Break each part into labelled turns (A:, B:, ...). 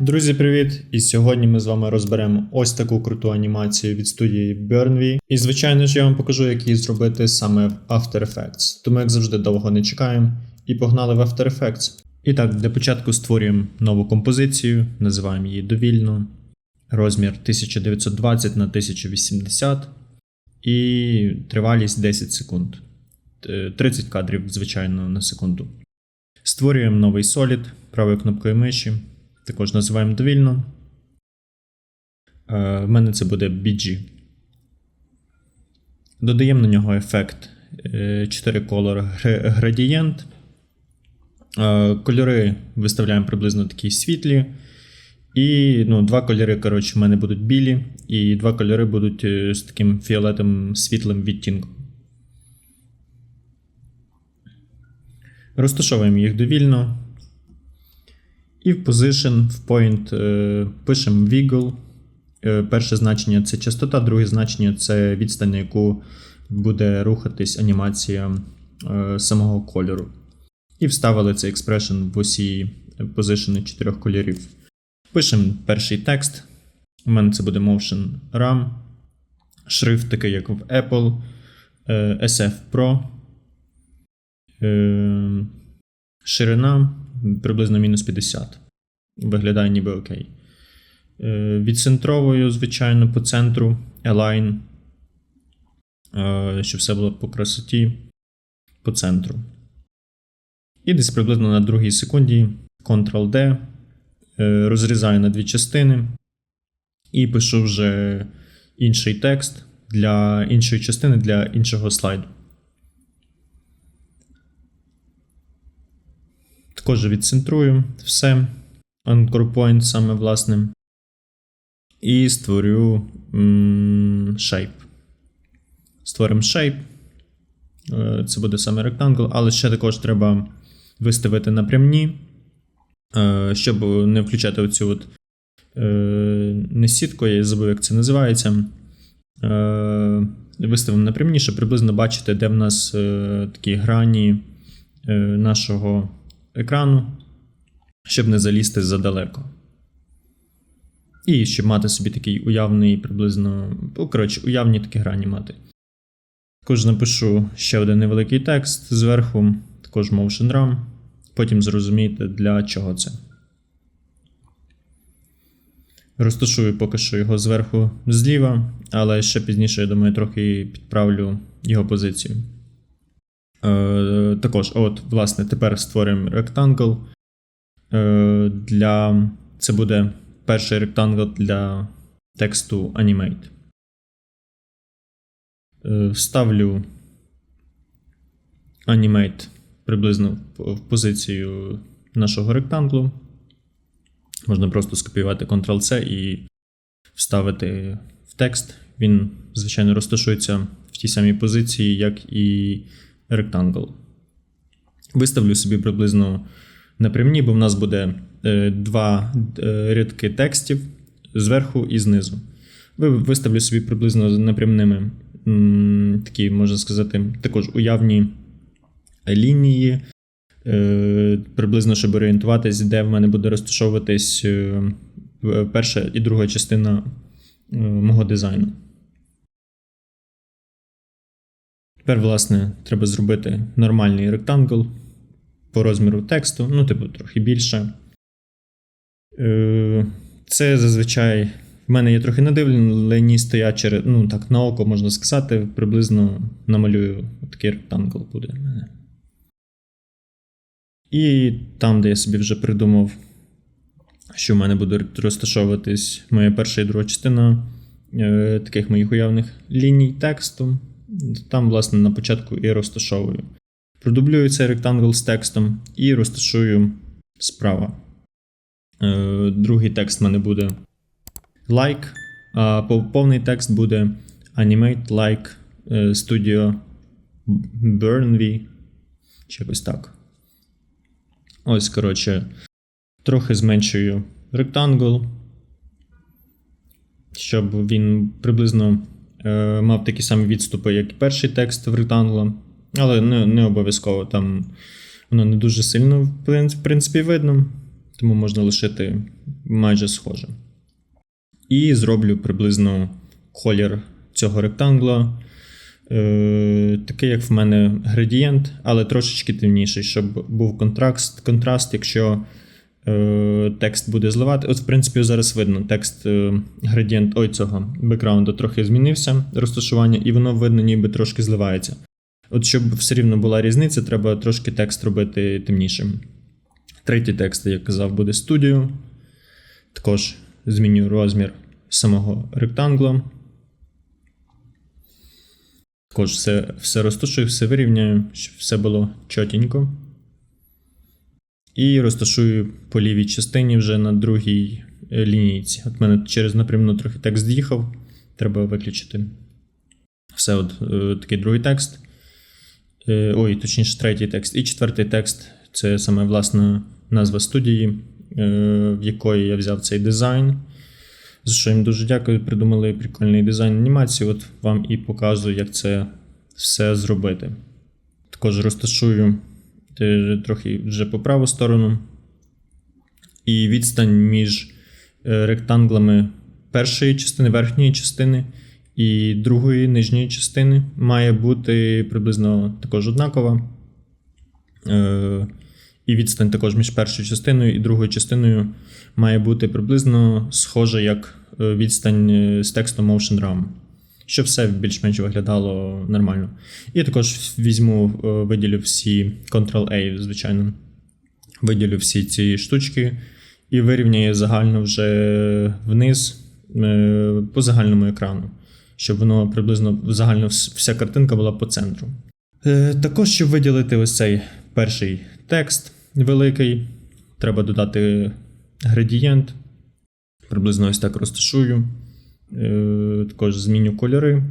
A: Друзі, привіт! І сьогодні ми з вами розберемо ось таку круту анімацію від студії Burnvy. І звичайно ж я вам покажу, як її зробити саме в After Effects. Тому як завжди довго не чекаємо і погнали в After Effects. І так, для початку створюємо нову композицію, називаємо її довільно. Розмір 1920 на 1080 і тривалість 10 секунд. Е, 30 кадрів, звичайно, на секунду. Створюємо новий Solid правою кнопкою миші. Також називаємо довільно. Е, В мене це буде BG. Додаємо на нього ефект 4 color gradient. Е, Кольори виставляємо приблизно такі світлі. І ну, два кольори, коротше, в мене будуть білі, і два кольори будуть е, з таким фіолетовим світлим відтінком. Розташовуємо їх довільно. І в position, в point е, пишемо wiggle. Е, перше значення це частота, друге значення це відстань, на яку буде рухатись анімація е, самого кольору. І вставили цей експрешн в усі позишени чотирьох кольорів. Пишемо перший текст. У мене це буде Motion RAM. Шрифт такий, як в Apple. SF Pro. Ширина приблизно мінус 50. Виглядає ніби окей. Е, Відцентровую, звичайно, по центру Align. е, Щоб все було по красоті по центру. І десь приблизно на другій секунді Ctrl-D. е, Розрізаю на дві частини. І пишу вже інший текст для іншої частини для іншого слайду. Також відцентрую все. Anchor point саме власне. І створю shape. Створимо shape. Е, Це буде саме rectangle, але ще також треба виставити напрямні, е, щоб не включати оцю от е, не сітку, я забув, як це називається. Виставимо напрямні, щоб приблизно бачити, де в нас такі грані нашого екрану, щоб не залізти задалеко. І щоб мати собі такий уявний приблизно. ну, Коротше, уявні такі грані мати. Також напишу ще один невеликий текст зверху, також Motion RAM. Потім зрозумієте, для чого це. Розташую поки що його зверху зліва, але ще пізніше, я думаю, трохи підправлю його позицію. Е, також, от, власне, тепер створюємо Rectangle. Е, для... Це буде перший ректангл для тексту Animate. Е, Вставлю Animate приблизно в позицію нашого ректанглу. Можна просто скопіювати Ctrl-C і вставити в текст. Він, звичайно, розташується в тій самій позиції, як і ректангл. Виставлю собі приблизно напрямні, бо в нас буде е, два е, рядки текстів зверху і знизу. Виставлю собі приблизно напрямними такі, можна сказати, також уявні лінії. Е, приблизно, щоб орієнтуватись, де в мене буде розташовуватись перша і друга частина мого дизайну. Тепер, власне, треба зробити нормальний ректангл по розміру тексту, ну, типу, трохи більше. Е, Це зазвичай в мене є трохи надивлені стоять через, ну так, на око можна сказати, приблизно намалюю такий ректангл буде в мене. І там, де я собі вже придумав, що в мене буде розташовуватись моя перша і друга частина е, таких моїх уявних ліній тексту. Там, власне, на початку і розташовую. Продублюю цей ректангл з текстом і розташую справа. Е, другий текст в мене буде like, а повний текст буде animate like е, Studio Burnvy. Чи якось так. Ось, коротше, трохи зменшую ректангл, щоб він приблизно мав такі самі відступи, як і перший текст в ректангла. Але не, не обов'язково там воно не дуже сильно в принципі видно. Тому можна лишити майже схоже. І зроблю приблизно колір цього ректангла. Е, такий, як в мене градієнт, але трошечки темніший, щоб був контраст, контраст якщо е, текст буде зливати. От, в принципі, зараз видно, текст е, градієнт ой, цього бекграунду трохи змінився, розташування, і воно видно, ніби трошки зливається. От, щоб все рівно була різниця, треба трошки текст робити темнішим. Третій текст, як казав, буде студіо. Також зміню розмір самого ректангла. Також все, все розташую, все вирівняю, щоб все було чотенько. І розташую по лівій частині вже на другій е, лінійці. От мене через напрямну трохи текст з'їхав. Треба виключити. Все, от е, такий другий текст. Е, ой, точніше, третій текст. І четвертий текст це саме власна назва студії, в якої я взяв цей дизайн. За що їм дуже дякую. Придумали прикольний дизайн анімації. От вам і показую, як це все зробити. Також розташую е, трохи вже по праву сторону. І відстань між е, ректанглами першої частини, верхньої частини і другої нижньої частини має бути приблизно також однакова. Е, І відстань також між першою частиною і другою частиною має бути приблизно схожа як е, відстань з текстом Motion RAM. Щоб все більш-менш виглядало нормально. І також візьму, е, виділю всі Ctrl-A, звичайно. Виділю всі ці штучки і вирівняю загально вже вниз е, по загальному екрану, щоб воно приблизно загально вся картинка була по центру. Е, Також, щоб виділити ось цей перший текст великий, треба додати градієнт. Приблизно ось так розташую. Е, Також зміню кольори.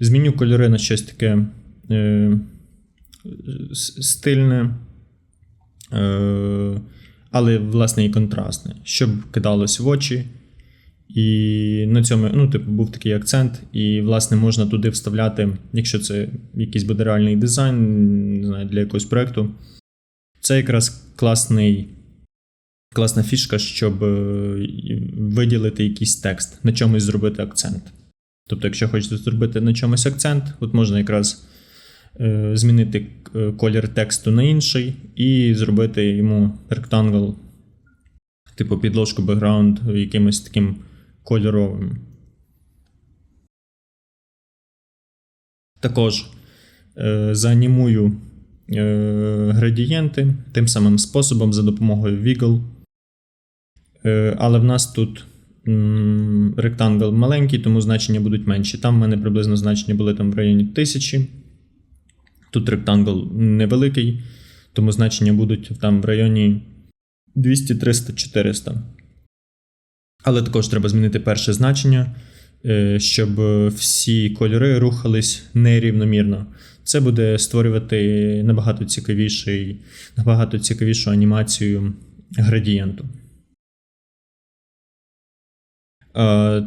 A: Зміню кольори на щось таке е, стильне, е, але, власне, і контрастне, щоб кидалось в очі. І на цьому, ну, типу, був такий акцент, і, власне, можна туди вставляти, якщо це якийсь буде реальний дизайн, не знаю, для якогось проєкту. Це якраз класний, класна фішка, щоб е, виділити якийсь текст, на чомусь зробити акцент. Тобто, якщо хочете зробити на чомусь акцент, от можна якраз е, змінити е, колір тексту на інший і зробити йому ректангл, типу підложку бекграунд якимось таким кольоровим. Також заанімую градієнти тим самим способом за допомогою Wiggle. Е, але в нас тут ректангл маленький, тому значення будуть менші. Там в мене приблизно значення були там в районі 1000. Тут ректангл невеликий, тому значення будуть там в районі 200, 300, 400. Але також треба змінити перше значення, е, щоб всі кольори рухались нерівномірно. Це буде створювати набагато цікавіший, набагато цікавішу анімацію градієнту. Е,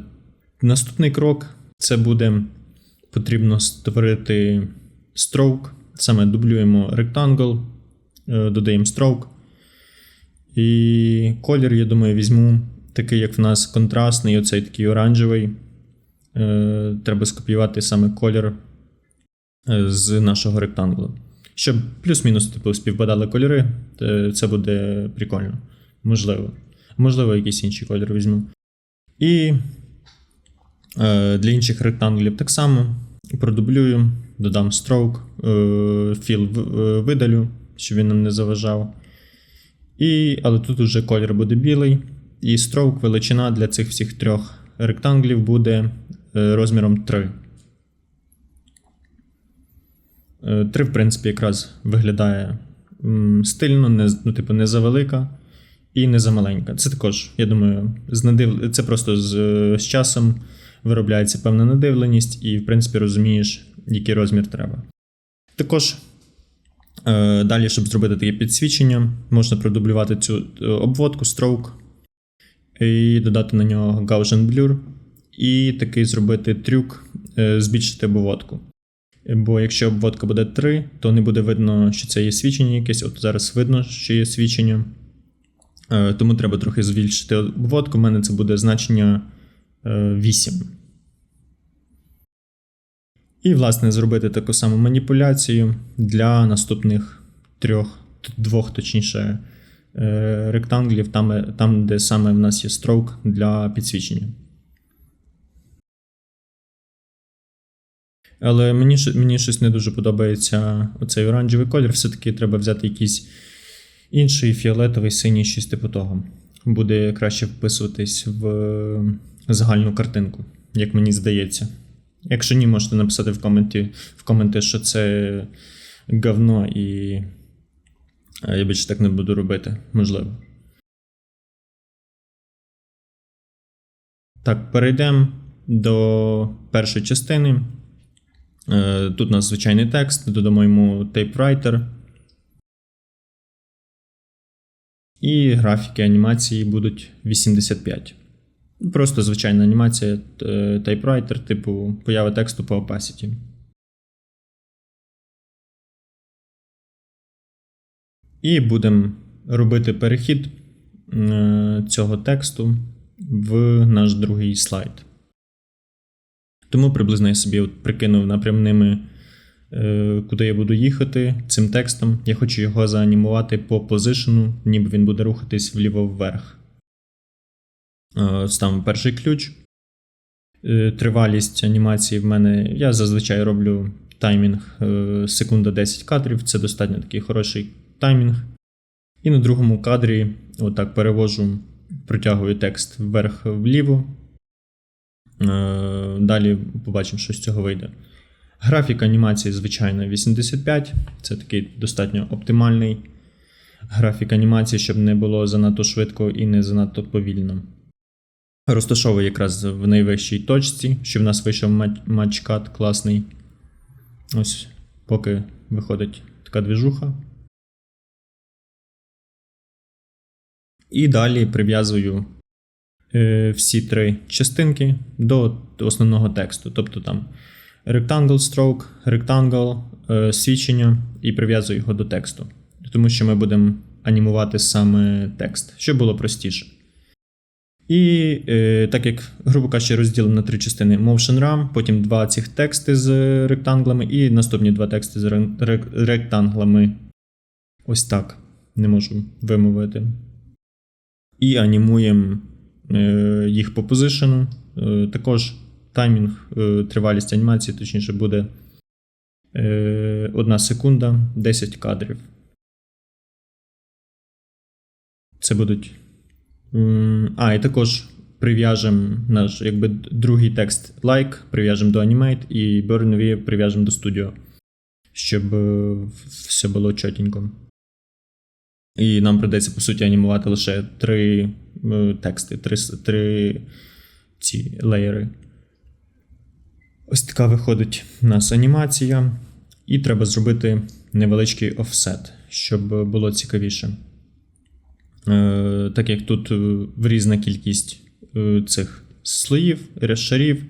A: Наступний крок це буде потрібно створити stroke. Саме дублюємо rectangle, е, додаємо stroke. І колір, я думаю, візьму такий, як в нас контрастний, оцей такий оранжевий. Е, Треба скопіювати саме колір е, з нашого ректангла. Щоб плюс-мінус типу, співпадали кольори, е, це буде прикольно. Можливо. Можливо, якийсь інший колір візьму. І е, для інших ректанглів так само продублюю, додам stroke, е, філ е, видалю, щоб він нам не заважав. І, але тут уже колір буде білий, і stroke величина для цих всіх трьох ректанглів буде розміром 3. 3, в принципі, якраз виглядає стильно, не, ну, типу, не завелика і не замаленька. Це також, я думаю, з надив... це просто з, з часом виробляється певна надивленість, і, в принципі, розумієш, який розмір треба. Також е, далі, щоб зробити таке підсвічення, можна продублювати цю е, обводку, stroke, і додати на нього Gaussian Blur, і такий зробити трюк, е, збільшити обводку. Бо якщо обводка буде 3, то не буде видно, що це є свічення якесь. От зараз видно, що є свічення. Е, Тому треба трохи збільшити обводку. У мене це буде значення е, 8. І, власне, зробити таку саму маніпуляцію для наступних трьох, двох, точніше, е, ректанглів, там, там, де саме в нас є строк для підсвічення. Але мені, мені щось не дуже подобається оцей оранжевий колір. Все-таки треба взяти якийсь інший фіолетовий, синій, щось типу того. Буде краще вписуватись в е, загальну картинку, як мені здається. Якщо ні, можете написати в коменті, в коменти, що це говно, і е, я більше так не буду робити, можливо. Так, перейдемо до першої частини. Е, Тут у нас звичайний текст, додамо йому typewriter. І графіки анімації будуть 85. Просто звичайна анімація typewriter, типу появи тексту по opacity. І будемо робити перехід е, цього тексту в наш другий слайд. Тому приблизно я собі от прикинув напрямними, куди я буду їхати цим текстом. Я хочу його заанімувати по позишену, ніби він буде рухатись вліво-вверх. Е, Ставимо перший ключ. Е, Тривалість анімації в мене. Я зазвичай роблю таймінг е, секунда 10 кадрів. Це достатньо такий хороший таймінг. І на другому кадрі отак перевожу, протягую текст вверх-вліво. Е, Далі побачимо, що з цього вийде. Графік анімації, звичайно, 85. Це такий достатньо оптимальний графік анімації, щоб не було занадто швидко і не занадто повільно. Розташовую якраз в найвищій точці, щоб в нас вийшов матчкат класний. Ось, поки виходить така двіжуха. І далі прив'язую е, всі три частинки до основного тексту. Тобто там rectangle stroke, rectangle, е, свідчення, і прив'язую його до тексту. Тому що ми будемо анімувати саме текст, щоб було простіше. І е, так як, грубо кажучи, розділено на три частини Motion RAM, потім два цих тексти з ректанглами, і наступні два тексти з рек- ректанглами. Ось так. Не можу вимовити. І анімуємо е, їх по позишену. Е, також таймінг, е, тривалість анімації, точніше, буде е, 1 секунда, 10 кадрів. Це будуть. А, і також прив'яжемо наш якби другий текст like, прив'яжемо до Animate і Burn прив'яжемо до Studio, щоб е, все було чотенько. І нам придеться, по суті, анімувати лише три е, тексти, три, три ці леєри. Ось така виходить у нас анімація. І треба зробити невеличкий офсет, щоб було цікавіше. Е, так як тут е, різна кількість е, цих слоїв, шарів,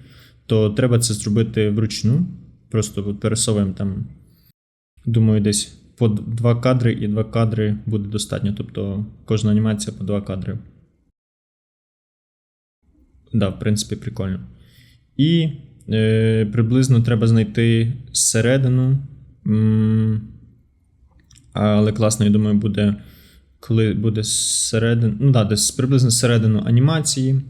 A: то треба це зробити вручну. Просто пересовуємо там, думаю, десь по два кадри, і два кадри буде достатньо. Тобто кожна анімація по два кадри. Да, в принципі, прикольно. І приблизно треба знайти середину. Але класно, я думаю, буде, коли буде середина. Ну да, десь приблизно середину анімації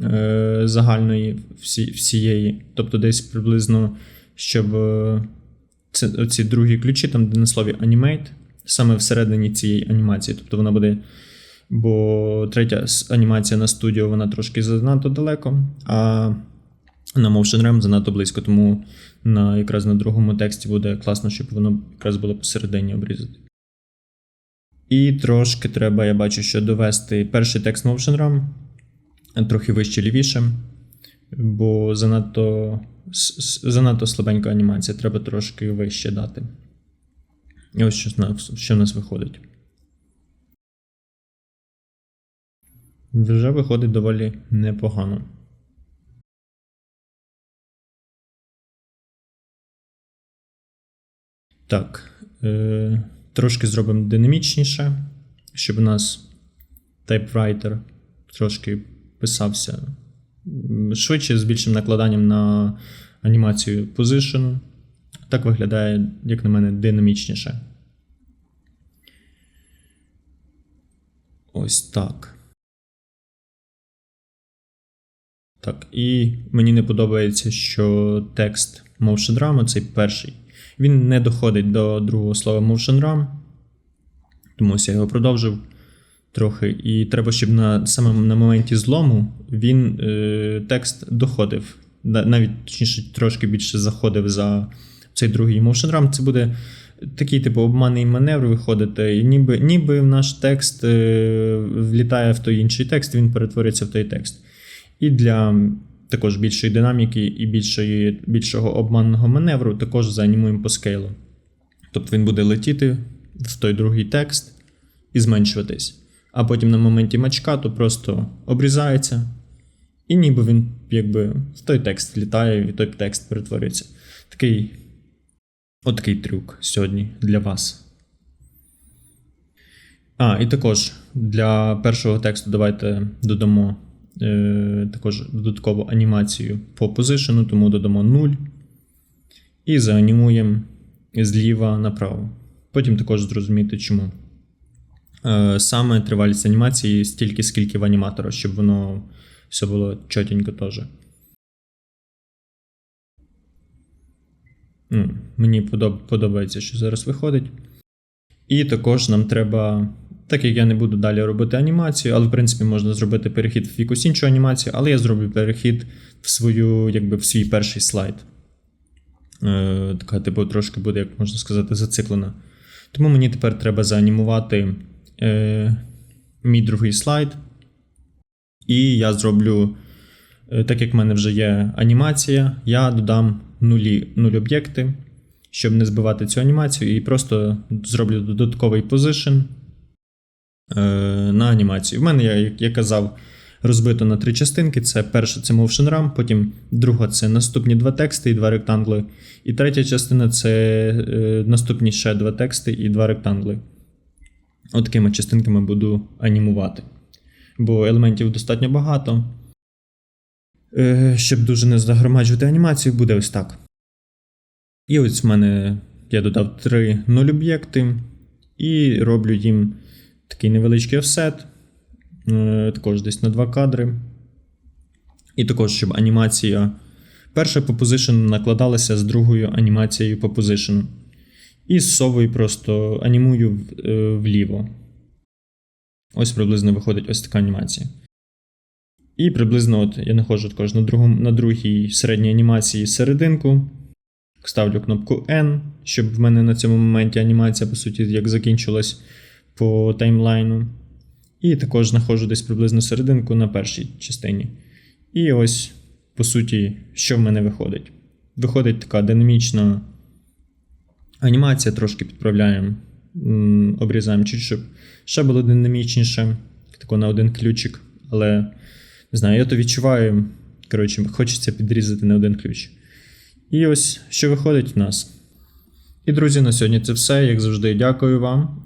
A: е, загальної всі, всієї. Тобто десь приблизно, щоб е, це, оці другі ключі, там де на слові Animate, саме всередині цієї анімації. Тобто вона буде. Бо третя анімація на студіо вона трошки занадто далеко, а на Motion RAM занадто близько, тому на, якраз на другому тексті буде класно, щоб воно якраз було посередині обрізати. І трошки треба, я бачу, що довести перший текст Motion RAM трохи вище лівіше, бо занадто, занадто слабенька анімація, треба трошки вище дати. І ось що, що в нас виходить. Вже виходить доволі непогано. Так. Е, трошки зробимо динамічніше, щоб у нас тайпрайтер трошки писався швидше з більшим накладанням на анімацію позишену. Так виглядає, як на мене, динамічніше. Ось так. Так, і мені не подобається, що текст Motion RAM, цей перший, він не доходить до другого слова Motion RAM. Тому ось я його продовжив трохи. І треба, щоб на саме на моменті злому він е, текст доходив. Навіть точніше, трошки більше заходив за цей другий motion RAM. Це буде такий, типу, обманний маневр виходити, і ніби, ніби наш текст е, влітає в той інший текст, він перетворюється в той текст. І для також більшої динаміки і більшої, більшого обманного маневру також заанімуємо по скейлу. Тобто він буде летіти в той другий текст і зменшуватись. А потім на моменті мачка то просто обрізається, і ніби він якби в той текст літає, і той текст перетворюється. Такий отакий трюк сьогодні для вас. А, і також для першого тексту давайте додамо також додаткову анімацію по позишену, тому додамо 0. І заанімуємо зліва направо. Потім також зрозуміти, чому. Е, саме тривалість анімації стільки, скільки в аніматора, щоб воно все було чотенько теж. Мені подобається, що зараз виходить. І також нам треба, так як я не буду далі робити анімацію, але в принципі можна зробити перехід в якусь іншу анімацію, але я зроблю перехід в свою, якби в свій перший слайд. Е, така, типу, трошки буде, як можна сказати, зациклена. Тому мені тепер треба заанімувати е, мій другий слайд. І я зроблю, е, так як в мене вже є анімація, я додам нулі, нуль об'єкти, щоб не збивати цю анімацію, і просто зроблю додатковий позишн на анімацію. В мене, як я казав, розбито на три частинки: це перша це Motion RAM, потім друга це наступні два тексти і два ректангли. І третя частина це е, наступні ще два тексти і два ректангли. От такими частинками буду анімувати. Бо елементів достатньо багато. Е, щоб дуже не загромаджувати анімацію, буде ось так. І ось в мене я додав три нуль об'єкти і роблю їм такий невеличкий офсет. Е, також десь на два кадри. І також, щоб анімація перша по позишену накладалася з другою анімацією по позишену. І з совою просто анімую е, вліво. Ось приблизно виходить ось така анімація. І приблизно от я знаходжу також на, другому, на другій середній анімації серединку. Ставлю кнопку N, щоб в мене на цьому моменті анімація, по суті, як закінчилась по таймлайну. І також знаходжу десь приблизно серединку на першій частині. І ось, по суті, що в мене виходить. Виходить така динамічна анімація, трошки підправляємо, обрізаємо чуть, щоб ще було динамічніше, тако на один ключик. Але не знаю, я то відчуваю. Коротше, хочеться підрізати на один ключ. І ось що виходить в нас. І, друзі, на сьогодні це все. Як завжди, дякую вам.